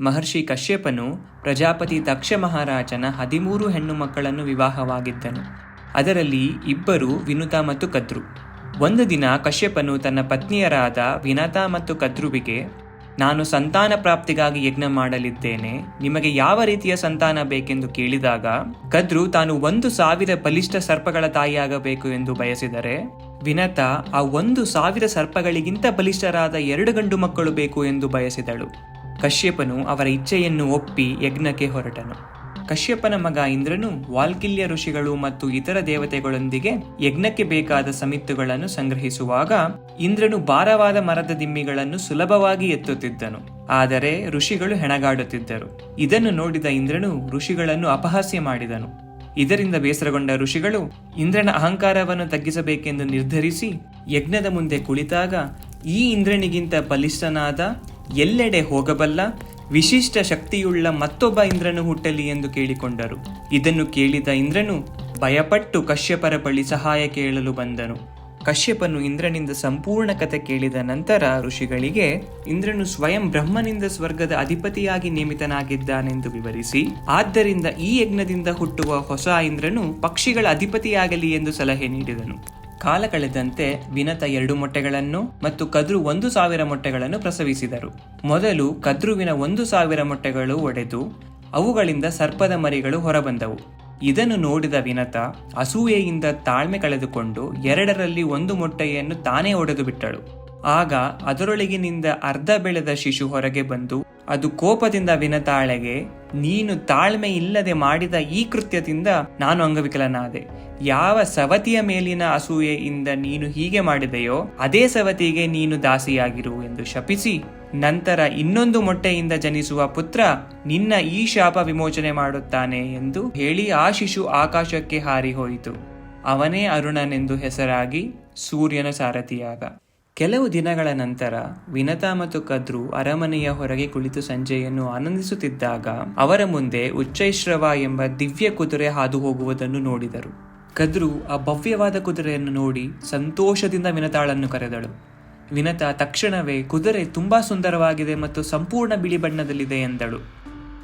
ಮಹರ್ಷಿ ಕಶ್ಯಪನು ಪ್ರಜಾಪತಿ ದಕ್ಷ ಮಹಾರಾಜನ ಹದಿಮೂರು ಹೆಣ್ಣು ಮಕ್ಕಳನ್ನು ವಿವಾಹವಾಗಿದ್ದನು. ಅದರಲ್ಲಿ ಇಬ್ಬರು ವಿನುತಾ ಮತ್ತು ಕದ್ರು. ಒಂದು ದಿನ ಕಶ್ಯಪನು ತನ್ನ ಪತ್ನಿಯರಾದ ವಿನತಾ ಮತ್ತು ಕದ್ರುವಿಗೆ, ನಾನು ಸಂತಾನ ಪ್ರಾಪ್ತಿಗಾಗಿ ಯಜ್ಞ ಮಾಡಲಿದ್ದೇನೆ. ನಿಮಗೆ ಯಾವ ರೀತಿಯ ಸಂತಾನ ಬೇಕೆಂದು ಕೇಳಿದಾಗ, ಕದ್ರು, ತಾನು ಒಂದು ಸಾವಿರ ಬಲಿಷ್ಠ ಸರ್ಪಗಳ ತಾಯಿಯಾಗಬೇಕು ಎಂದು ಬಯಸಿದರೆ, ವಿನತಾ ಆ ಒಂದು ಸಾವಿರ ಸರ್ಪಗಳಿಗಿಂತ ಬಲಿಷ್ಠರಾದ ಎರಡು ಗಂಡು ಮಕ್ಕಳು ಬೇಕು ಎಂದು ಬಯಸಿದಳು. ಕಶ್ಯಪನು ಅವರ ಇಚ್ಛೆಯನ್ನು ಒಪ್ಪಿ ಯಜ್ಞಕ್ಕೆ ಹೊರಟನು. ಕಶ್ಯಪನ ಮಗ ಇಂದ್ರನು ವಾಲ್ಕಿಲ್ಯ ಋಷಿಗಳು ಮತ್ತು ಇತರ ದೇವತೆಗಳೊಂದಿಗೆ ಯಜ್ಞಕ್ಕೆ ಬೇಕಾದ ಸಮಿತ್ತುಗಳನ್ನು ಸಂಗ್ರಹಿಸುವಾಗ ಇಂದ್ರನು ಭಾರವಾದ ಮರದ ದಿಮ್ಮಿಗಳನ್ನು ಸುಲಭವಾಗಿ ಎತ್ತುತ್ತಿದ್ದನು. ಆದರೆ ಋಷಿಗಳು ಹೆಣಗಾಡುತ್ತಿದ್ದರು. ಇದನ್ನು ನೋಡಿದ ಇಂದ್ರನು ಋಷಿಗಳನ್ನು ಅಪಹಾಸ್ಯ ಮಾಡಿದನು. ಇದರಿಂದ ಬೇಸರಗೊಂಡ ಋಷಿಗಳು ಇಂದ್ರನ ಅಹಂಕಾರವನ್ನು ತಗ್ಗಿಸಬೇಕೆಂದು ನಿರ್ಧರಿಸಿ ಯಜ್ಞದ ಮುಂದೆ ಕುಳಿತಾಗ ಈ ಇಂದ್ರನಿಗಿಂತ ಬಲಿಷ್ಠನಾದ ಎಲ್ಲೆಡೆ ಹೋಗಬಲ್ಲ ವಿಶಿಷ್ಟ ಶಕ್ತಿಯುಳ್ಳ ಮತ್ತೊಬ್ಬ ಇಂದ್ರನು ಹುಟ್ಟಲಿ ಎಂದು ಕೇಳಿಕೊಂಡರು. ಇದನ್ನು ಕೇಳಿದ ಇಂದ್ರನು ಭಯಪಟ್ಟು ಕಶ್ಯಪರ ಬಳಿ ಸಹಾಯ ಕೇಳಲು ಬಂದನು. ಕಶ್ಯಪನು ಇಂದ್ರನಿಂದ ಸಂಪೂರ್ಣ ಕತೆ ಕೇಳಿದ ನಂತರ ಋಷಿಗಳಿಗೆ ಇಂದ್ರನು ಸ್ವಯಂ ಬ್ರಹ್ಮನಿಂದ ಸ್ವರ್ಗದ ಅಧಿಪತಿಯಾಗಿ ನೇಮಿತನಾಗಿದ್ದಾನೆಂದು ವಿವರಿಸಿ, ಆದ್ದರಿಂದ ಈ ಯಜ್ಞದಿಂದ ಹುಟ್ಟುವ ಹೊಸ ಇಂದ್ರನು ಪಕ್ಷಿಗಳ ಅಧಿಪತಿಯಾಗಲಿ ಎಂದು ಸಲಹೆ ನೀಡಿದನು. ಕಾಲ ಕಳೆದಂತೆ ವಿನತ ಎರಡು ಮೊಟ್ಟೆಗಳನ್ನು ಮತ್ತು ಕದ್ರು ಒಂದು ಸಾವಿರ ಮೊಟ್ಟೆಗಳನ್ನು ಪ್ರಸವಿಸಿದರು. ಮೊದಲು ಕದ್ರುವಿನ ಒಂದು ಸಾವಿರ ಮೊಟ್ಟೆಗಳು ಒಡೆದು ಅವುಗಳಿಂದ ಸರ್ಪದ ಮರಿಗಳು ಹೊರಬಂದವು. ಇದನ್ನು ನೋಡಿದ ವಿನತ ಅಸೂಯೆಯಿಂದ ತಾಳ್ಮೆ ಕಳೆದುಕೊಂಡು ಎರಡರಲ್ಲಿ ಒಂದು ಮೊಟ್ಟೆಯನ್ನು ತಾನೇ ಒಡೆದು ಬಿಟ್ಟಳು ಆಗ ಅದರೊಳಗಿನಿಂದ ಅರ್ಧ ಬೆಳೆದ ಶಿಶು ಹೊರಗೆ ಬಂದು ಅದು ಕೋಪದಿಂದ ವಿನತಾಳೆಗೆ, ನೀನು ತಾಳ್ಮೆ ಇಲ್ಲದೆ ಮಾಡಿದ ಈ ಕೃತ್ಯದಿಂದ ನಾನು ಅಂಗವಿಕಲನಾದೆ. ಯಾವ ಸವತಿಯ ಮೇಲಿನ ಅಸೂಯೆಯಿಂದ ನೀನು ಹೀಗೆ ಮಾಡಿದೆಯೋ, ಅದೇ ಸವತಿಗೆ ನೀನು ದಾಸಿಯಾಗಿರು ಎಂದು ಶಪಿಸಿ, ನಂತರ ಇನ್ನೊಂದು ಮೊಟ್ಟೆಯಿಂದ ಜನಿಸುವ ಪುತ್ರ ನಿನ್ನ ಈ ಶಾಪ ವಿಮೋಚನೆ ಮಾಡುತ್ತಾನೆ ಎಂದು ಹೇಳಿ ಆ ಶಿಶು ಆಕಾಶಕ್ಕೆ ಹಾರಿ ಹೋಯಿತು. ಅವನೇ ಅರುಣನೆಂದು ಹೆಸರಾಗಿ ಸೂರ್ಯನ ಸಾರಥಿಯಾಗ ಕೆಲವು ದಿನಗಳ ನಂತರ ವಿನತಾ ಮತ್ತು ಕದ್ರು ಅರಮನೆಯ ಹೊರಗೆ ಕುಳಿತು ಸಂಜೆಯನ್ನು ಆನಂದಿಸುತ್ತಿದ್ದಾಗ ಅವರ ಮುಂದೆ ಉಚ್ಚೈಶ್ರವ ಎಂಬ ದಿವ್ಯ ಕುದುರೆ ಹಾದು ಹೋಗುವುದನ್ನು ನೋಡಿದರು. ಕದ್ರು ಆ ಭವ್ಯವಾದ ಕುದುರೆಯನ್ನು ನೋಡಿ ಸಂತೋಷದಿಂದ ವಿನತಾಳನ್ನು ಕರೆದಳು. ವಿನತಾ ತಕ್ಷಣವೇ, ಕುದುರೆ ತುಂಬಾ ಸುಂದರವಾಗಿದೆ ಮತ್ತು ಸಂಪೂರ್ಣ ಬಿಳಿ ಬಣ್ಣದಲ್ಲಿದೆ ಎಂದಳು.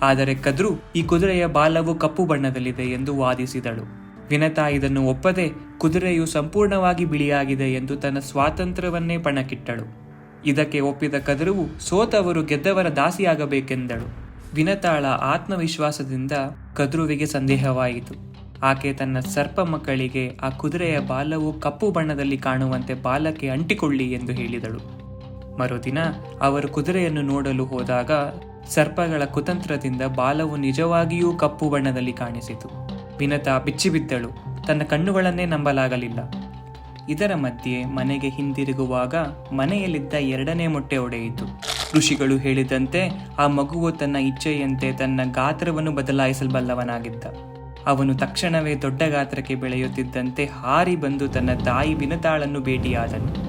ಆದರೆ ಕದ್ರು, ಈ ಕುದುರೆಯ ಬಾಲವು ಕಪ್ಪು ಬಣ್ಣದಲ್ಲಿದೆ ಎಂದು ವಾದಿಸಿದಳು. ವಿನತ ಇದನ್ನು ಒಪ್ಪದೆ ಕುದುರೆಯು ಸಂಪೂರ್ಣವಾಗಿ ಬಿಳಿಯಾಗಿದೆ ಎಂದು ತನ್ನ ಸ್ವಾತಂತ್ರ್ಯವನ್ನೇ ಪಣಕ್ಕಿಟ್ಟಳು. ಇದಕ್ಕೆ ಒಪ್ಪಿದ ಕದರುವು ಸೋತವರು ಗೆದ್ದವರ ದಾಸಿಯಾಗಬೇಕೆಂದಳು. ವಿನತಾಳ ಆತ್ಮವಿಶ್ವಾಸದಿಂದ ಕದ್ರುವಿಗೆ ಸಂದೇಹವಾಯಿತು. ಆಕೆ ತನ್ನ ಸರ್ಪ ಮಕ್ಕಳಿಗೆ ಆ ಕುದುರೆಯ ಬಾಲವು ಕಪ್ಪು ಬಣ್ಣದಲ್ಲಿ ಕಾಣುವಂತೆ ಬಾಲಕ್ಕೆ ಅಂಟಿಕೊಳ್ಳಿ ಎಂದು ಹೇಳಿದಳು. ಮರುದಿನ ಅವರು ಕುದುರೆಯನ್ನು ನೋಡಲು ಹೋದಾಗ ಸರ್ಪಗಳ ಕುತಂತ್ರದಿಂದ ಬಾಲವು ನಿಜವಾಗಿಯೂ ಕಪ್ಪು ಬಣ್ಣದಲ್ಲಿ ಕಾಣಿಸಿತು. ವಿನತ ಬಿಚ್ಚಿಬಿದ್ದಳು ತನ್ನ ಕಣ್ಣುಗಳನ್ನೇ ನಂಬಲಾಗಲಿಲ್ಲ. ಇದರ ಮಧ್ಯೆ ಮನೆಗೆ ಹಿಂದಿರುಗುವಾಗ ಮನೆಯಲ್ಲಿದ್ದ ಎರಡನೇ ಮೊಟ್ಟೆ ಒಡೆಯಿತು. ಋಷಿಗಳು ಹೇಳಿದಂತೆ ಆ ಮಗುವು ತನ್ನ ಇಚ್ಛೆಯಂತೆ ತನ್ನ ಗಾತ್ರವನ್ನು ಬದಲಾಯಿಸಲ್ಬಲ್ಲವನಾಗಿದ್ದ ಅವನು ತಕ್ಷಣವೇ ದೊಡ್ಡ ಗಾತ್ರಕ್ಕೆ ಬೆಳೆಯುತ್ತಿದ್ದಂತೆ ಹಾರಿ ಬಂದು ತನ್ನ ತಾಯಿ ವಿನತಾಳನ್ನು ಭೇಟಿಯಾದನು.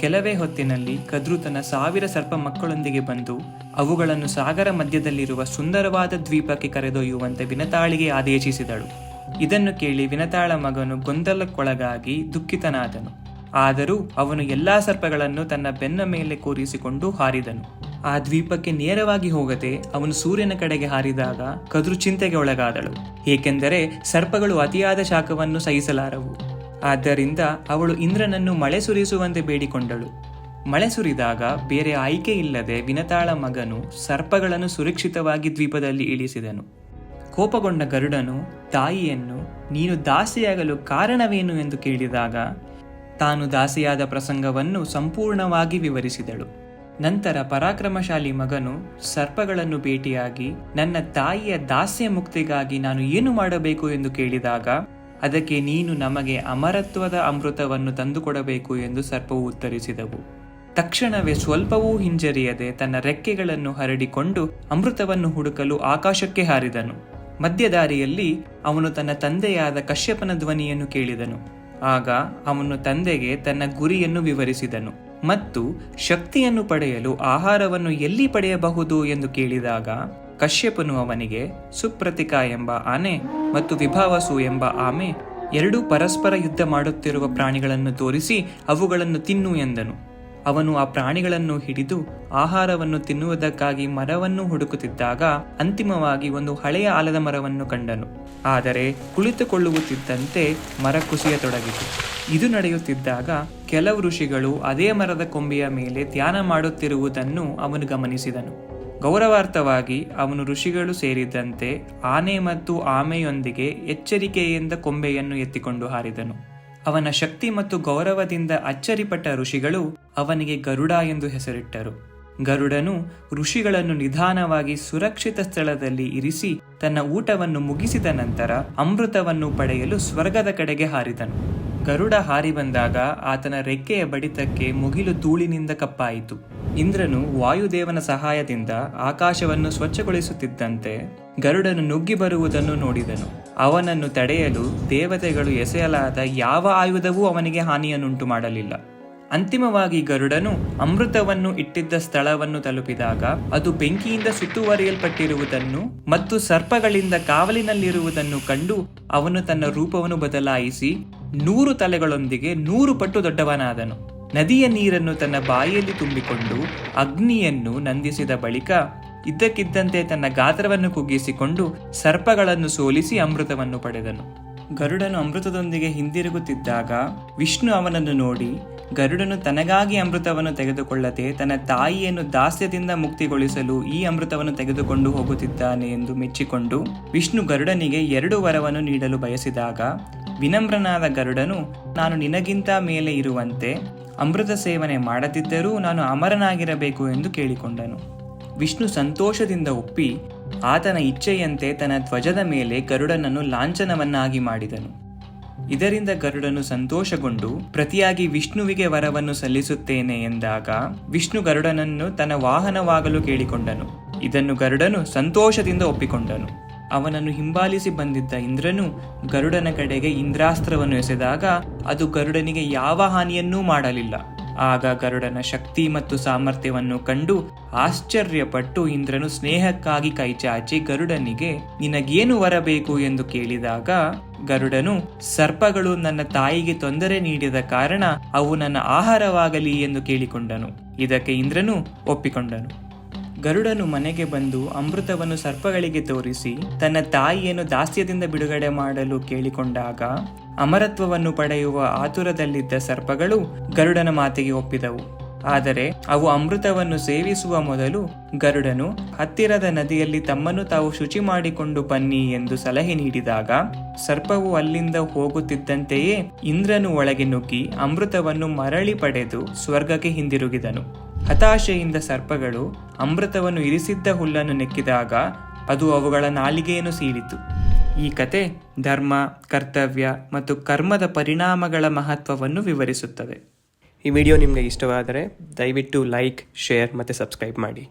ಕೆಲವೇ ಹೊತ್ತಿನಲ್ಲಿ ಕದ್ರು ತನ್ನ ಸಾವಿರ ಸರ್ಪ ಮಕ್ಕಳೊಂದಿಗೆ ಬಂದು ಅವುಗಳನ್ನು ಸಾಗರ ಮಧ್ಯದಲ್ಲಿರುವ ಸುಂದರವಾದ ದ್ವೀಪಕ್ಕೆ ಕರೆದೊಯ್ಯುವಂತೆ ವಿನತಾಳಿಗೆ ಆದೇಶಿಸಿದಳು. ಇದನ್ನು ಕೇಳಿ ವಿನತಾಳ ಮಗನು ಗೊಂದಲಕ್ಕೊಳಗಾಗಿ ದುಃಖಿತನಾದನು. ಆದರೂ ಅವನು ಎಲ್ಲಾ ಸರ್ಪಗಳನ್ನು ತನ್ನ ಬೆನ್ನ ಮೇಲೆ ಕೂರಿಸಿಕೊಂಡು ಹಾರಿದನು. ಆ ದ್ವೀಪಕ್ಕೆ ನೇರವಾಗಿ ಹೋಗದೆ ಅವನು ಸೂರ್ಯನ ಕಡೆಗೆ ಹಾರಿದಾಗ ಕದ್ರು ಚಿಂತೆಗೆ ಒಳಗಾದಳು. ಏಕೆಂದರೆ ಸರ್ಪಗಳು ಅತಿಯಾದ ಶಾಖವನ್ನು ಸಹಿಸಲಾರವು. ಆದ್ದರಿಂದ ಅವಳು ಇಂದ್ರನನ್ನು ಮಳೆ ಸುರಿಸುವಂತೆ ಬೇಡಿಕೊಂಡಳು. ಮಳೆ ಸುರಿದಾಗ ಬೇರೆ ಆಯ್ಕೆ ಇಲ್ಲದೆ ವಿನತಾಳ ಮಗನು ಸರ್ಪಗಳನ್ನು ಸುರಕ್ಷಿತವಾಗಿ ದ್ವೀಪದಲ್ಲಿ ಇಳಿಸಿದನು. ಕೋಪಗೊಂಡ ಗರುಡನು, ತಾಯಿಯನ್ನು, ನೀನು ದಾಸಿಯಾಗಲು ಕಾರಣವೇನು? ಎಂದು ಕೇಳಿದಾಗ, ತಾನು ದಾಸಿಯಾದ ಪ್ರಸಂಗವನ್ನು ಸಂಪೂರ್ಣವಾಗಿ ವಿವರಿಸಿದಳು. ನಂತರ ಪರಾಕ್ರಮಶಾಲಿ ಮಗನು ಸರ್ಪಗಳನ್ನು ಭೇಟಿಯಾಗಿ, ನನ್ನ ತಾಯಿಯ ದಾಸ್ಯ ಮುಕ್ತಿಗಾಗಿ ನಾನು ಏನು ಮಾಡಬೇಕು? ಎಂದು ಕೇಳಿದಾಗ ಅದಕ್ಕೆ ನೀನು ನಮಗೆ ಅಮರತ್ವದ ಅಮೃತವನ್ನು ತಂದುಕೊಡಬೇಕು ಎಂದು ಸರ್ಪವು ಉತ್ತರಿಸಿದವು. ತಕ್ಷಣವೇ ಸ್ವಲ್ಪವೂ ಹಿಂಜರಿಯದೆ ತನ್ನ ರೆಕ್ಕೆಗಳನ್ನು ಹರಡಿಕೊಂಡು ಅಮೃತವನ್ನು ಹುಡುಕಲು ಆಕಾಶಕ್ಕೆ ಹಾರಿದನು. ಮಧ್ಯದಾರಿಯಲ್ಲಿ ಅವನು ತನ್ನ ತಂದೆಯಾದ ಕಶ್ಯಪನ ಧ್ವನಿಯನ್ನು ಕೇಳಿದನು. ಆಗ ಅವನು ತಂದೆಗೆ ತನ್ನ ಗುರಿಯನ್ನು ವಿವರಿಸಿದನು ಮತ್ತು ಶಕ್ತಿಯನ್ನು ಪಡೆಯಲು ಆಹಾರವನ್ನು ಎಲ್ಲಿ ಪಡೆಯಬಹುದು ಎಂದು ಕೇಳಿದಾಗ ಕಶ್ಯಪನು ಅವನಿಗೆ, ಸುಪ್ರತಿಕಾ ಎಂಬ ಆನೆ ಮತ್ತು ವಿಭಾವಸು ಎಂಬ ಆಮೆ ಎರಡೂ ಪರಸ್ಪರ ಯುದ್ಧ ಮಾಡುತ್ತಿರುವ ಪ್ರಾಣಿಗಳನ್ನು ತೋರಿಸಿ ಅವುಗಳನ್ನು ತಿನ್ನು ಎಂದನು. ಅವನು ಆ ಪ್ರಾಣಿಗಳನ್ನು ಹಿಡಿದು ಆಹಾರವನ್ನು ತಿನ್ನುವುದಕ್ಕಾಗಿ ಮರವನ್ನು ಹುಡುಕುತ್ತಿದ್ದಾಗ ಅಂತಿಮವಾಗಿ ಒಂದು ಹಳೆಯ ಆಲದ ಮರವನ್ನು ಕಂಡನು. ಆದರೆ ಕುಳಿತುಕೊಳ್ಳುತ್ತಿದ್ದಂತೆ ಮರ ಕುಸಿಯತೊಡಗಿತು. ಇದು ನಡೆಯುತ್ತಿದ್ದಾಗ ಕೆಲವು ಋಷಿಗಳು ಅದೇ ಮರದ ಕೊಂಬೆಯ ಮೇಲೆ ಧ್ಯಾನ ಮಾಡುತ್ತಿರುವುದನ್ನು ಅವನು ಗಮನಿಸಿದನು. ಗೌರವಾರ್ಥವಾಗಿ ಅವನು ಋಷಿಗಳು ಸೇರಿದಂತೆ ಆನೆ ಮತ್ತು ಆಮೆಯೊಂದಿಗೆ ಎಚ್ಚರಿಕೆಯಿಂದ ಕೊಂಬೆಯನ್ನು ಎತ್ತಿಕೊಂಡು ಹಾರಿದನು. ಅವನ ಶಕ್ತಿ ಮತ್ತು ಗೌರವದಿಂದ ಅಚ್ಚರಿಪಟ್ಟ ಋಷಿಗಳು ಅವನಿಗೆ ಗರುಡ ಎಂದು ಹೆಸರಿಟ್ಟರು. ಗರುಡನು ಋಷಿಗಳನ್ನು ನಿಧಾನವಾಗಿ ಸುರಕ್ಷಿತ ಸ್ಥಳದಲ್ಲಿ ಇರಿಸಿ ತನ್ನ ಊಟವನ್ನು ಮುಗಿಸಿದ ನಂತರ ಅಮೃತವನ್ನು ಪಡೆಯಲು ಸ್ವರ್ಗದ ಕಡೆಗೆ ಹಾರಿದನು. ಗರುಡ ಹಾರಿ ಬಂದಾಗ ಆತನ ರೆಕ್ಕೆಯ ಬಡಿತಕ್ಕೆ ಮುಗಿಲು ಧೂಳಿನಿಂದ ಕಪ್ಪಾಯಿತು. ಇಂದ್ರನು ವಾಯುದೇವನ ಸಹಾಯದಿಂದ ಆಕಾಶವನ್ನು ಸ್ವಚ್ಛಗೊಳಿಸುತ್ತಿದ್ದಂತೆ ಗರುಡನು ನುಗ್ಗಿ ಬರುವುದನ್ನು ನೋಡಿದನು. ಅವನನ್ನು ತಡೆಯಲು ದೇವತೆಗಳು ಎಸೆಯಲಾದ ಯಾವ ಆಯುಧವೂ ಅವನಿಗೆ ಹಾನಿಯನ್ನುಂಟು ಮಾಡಲಿಲ್ಲ. ಅಂತಿಮವಾಗಿ ಗರುಡನು ಅಮೃತವನ್ನು ಇಟ್ಟಿದ್ದ ಸ್ಥಳವನ್ನು ತಲುಪಿದಾಗ ಅದು ಬೆಂಕಿಯಿಂದ ಸುತ್ತುವರಿಯಲ್ಪಟ್ಟಿರುವುದನ್ನು ಮತ್ತು ಸರ್ಪಗಳಿಂದ ಕಾವಲಿನಲ್ಲಿರುವುದನ್ನು ಕಂಡು ಅವನು ತನ್ನ ರೂಪವನ್ನು ಬದಲಾಯಿಸಿ ನೂರು ತಲೆಗಳೊಂದಿಗೆ ನೂರು ಪಟ್ಟು ದೊಡ್ಡವನಾದನು. ನದಿಯ ನೀರನ್ನು ತನ್ನ ಬಾಯಿಯಲ್ಲಿ ತುಂಬಿಕೊಂಡು ಅಗ್ನಿಯನ್ನು ನಂದಿಸಿದ ಬಳಿಕ ಇದ್ದಕ್ಕಿದ್ದಂತೆ ತನ್ನ ಗಾತ್ರವನ್ನು ಕುಗ್ಗಿಸಿಕೊಂಡು ಸರ್ಪಗಳನ್ನು ಸೋಲಿಸಿ ಅಮೃತವನ್ನು ಪಡೆದನು. ಗರುಡನು ಅಮೃತದೊಂದಿಗೆ ಹಿಂದಿರುಗುತ್ತಿದ್ದಾಗ ವಿಷ್ಣು ಅವನನ್ನು ನೋಡಿ, ಗರುಡನು ತನಗಾಗಿ ಅಮೃತವನ್ನು ತೆಗೆದುಕೊಳ್ಳದೆ ತನ್ನ ತಾಯಿಯನ್ನು ದಾಸ್ಯದಿಂದ ಮುಕ್ತಿಗೊಳಿಸಲು ಈ ಅಮೃತವನ್ನು ತೆಗೆದುಕೊಂಡು ಹೋಗುತ್ತಿದ್ದಾನೆ ಎಂದು ಮೆಚ್ಚಿಕೊಂಡು ವಿಷ್ಣು ಗರುಡನಿಗೆ ಎರಡು ವರವನ್ನು ನೀಡಲು ಬಯಸಿದಾಗ ವಿನಮ್ರನಾದ ಗರುಡನು, ನಾನು ನಿನಗಿಂತ ಮೇಲೆ ಇರುವಂತೆ ಅಮೃತ ಸೇವನೆ ಮಾಡದಿದ್ದರೂ ನಾನು ಅಮರನಾಗಿರಬೇಕು ಎಂದು ಕೇಳಿಕೊಂಡನು. ವಿಷ್ಣು ಸಂತೋಷದಿಂದ ಒಪ್ಪಿ, ಆತನ ಇಚ್ಛೆಯಂತೆ ತನ್ನ ಧ್ವಜದ ಮೇಲೆ ಗರುಡನನ್ನು ಲಾಂಛನವನ್ನಾಗಿ ಮಾಡಿದನು. ಇದರಿಂದ ಗರುಡನು ಸಂತೋಷಗೊಂಡು, ಪ್ರತಿಯಾಗಿ ವಿಷ್ಣುವಿಗೆ ವರವನ್ನು ಸಲ್ಲಿಸುತ್ತೇನೆ ಎಂದಾಗ ವಿಷ್ಣು ಗರುಡನನ್ನು ತನ್ನ ವಾಹನವಾಗಲು ಕೇಳಿಕೊಂಡನು. ಇದನ್ನು ಗರುಡನು ಸಂತೋಷದಿಂದ ಒಪ್ಪಿಕೊಂಡನು. ಅವನನ್ನು ಹಿಂಬಾಲಿಸಿ ಬಂದಿದ್ದ ಇಂದ್ರನು ಗರುಡನ ಕಡೆಗೆ ಇಂದ್ರಾಸ್ತ್ರವನ್ನು ಎಸೆದಾಗ ಅದು ಗರುಡನಿಗೆ ಯಾವ ಹಾನಿಯನ್ನೂ ಮಾಡಲಿಲ್ಲ. ಆಗ ಗರುಡನ ಶಕ್ತಿ ಮತ್ತು ಸಾಮರ್ಥ್ಯವನ್ನು ಕಂಡು ಆಶ್ಚರ್ಯಪಟ್ಟು ಇಂದ್ರನು ಸ್ನೇಹಕ್ಕಾಗಿ ಕೈಚಾಚಿ ಗರುಡನಿಗೆ, ನಿನಗೇನು ವರಬೇಕು? ಎಂದು ಕೇಳಿದಾಗ ಗರುಡನು, ಸರ್ಪಗಳು ನನ್ನ ತಾಯಿಗೆ ತೊಂದರೆ ನೀಡಿದ ಕಾರಣ ಅವು ನನ್ನ ಆಹಾರವಾಗಲಿ? ಎಂದು ಕೇಳಿಕೊಂಡನು. ಇದಕ್ಕೆ ಇಂದ್ರನು ಒಪ್ಪಿಕೊಂಡನು. ಗರುಡನು ಮನೆಗೆ ಬಂದು ಅಮೃತವನ್ನು ಸರ್ಪಗಳಿಗೆ ತೋರಿಸಿ ತನ್ನ ತಾಯಿಯನ್ನು ದಾಸ್ಯದಿಂದ ಬಿಡುಗಡೆ ಮಾಡಲು ಕೇಳಿಕೊಂಡಾಗ ಅಮರತ್ವವನ್ನು ಪಡೆಯುವ ಆತುರದಲ್ಲಿದ್ದ ಸರ್ಪಗಳು ಗರುಡನ ಮಾತಿಗೆ ಒಪ್ಪಿದವು. ಆದರೆ ಅವು ಅಮೃತವನ್ನು ಸೇವಿಸುವ ಮೊದಲು ಗರುಡನು, ಹತ್ತಿರದ ನದಿಯಲ್ಲಿ ತಮ್ಮನ್ನು ತಾವು ಶುಚಿ ಮಾಡಿಕೊಂಡು ಬನ್ನಿ ಎಂದು ಸಲಹೆ ನೀಡಿದಾಗ ಸರ್ಪವು ಅಲ್ಲಿಂದ ಹೋಗುತ್ತಿದ್ದಂತೆಯೇ ಇಂದ್ರನು ಒಳಗೆ ನುಗ್ಗಿ ಅಮೃತವನ್ನು ಮರಳಿ ಪಡೆದು ಸ್ವರ್ಗಕ್ಕೆ ಹಿಂದಿರುಗಿದನು. ಹತಾಶೆಯಿಂದ ಸರ್ಪಗಳು ಅಮೃತವನ್ನು ಇರಿಸಿದ್ದ ಹುಲ್ಲನ್ನು ನೆಕ್ಕಿದಾಗ ಅದು ಅವುಗಳ ನಾಲಿಗೆಯನ್ನು ಸೀಳಿತು. ಈ ಕತೆ ಧರ್ಮ, ಕರ್ತವ್ಯ ಮತ್ತು ಕರ್ಮದ ಪರಿಣಾಮಗಳ ಮಹತ್ವವನ್ನು ವಿವರಿಸುತ್ತದೆ. ಈ ವಿಡಿಯೋ ನಿಮಗೆ ಇಷ್ಟವಾದರೆ ದಯವಿಟ್ಟು ಲೈಕ್, ಶೇರ್ ಮತ್ತು ಸಬ್ಸ್ಕ್ರೈಬ್ ಮಾಡಿ.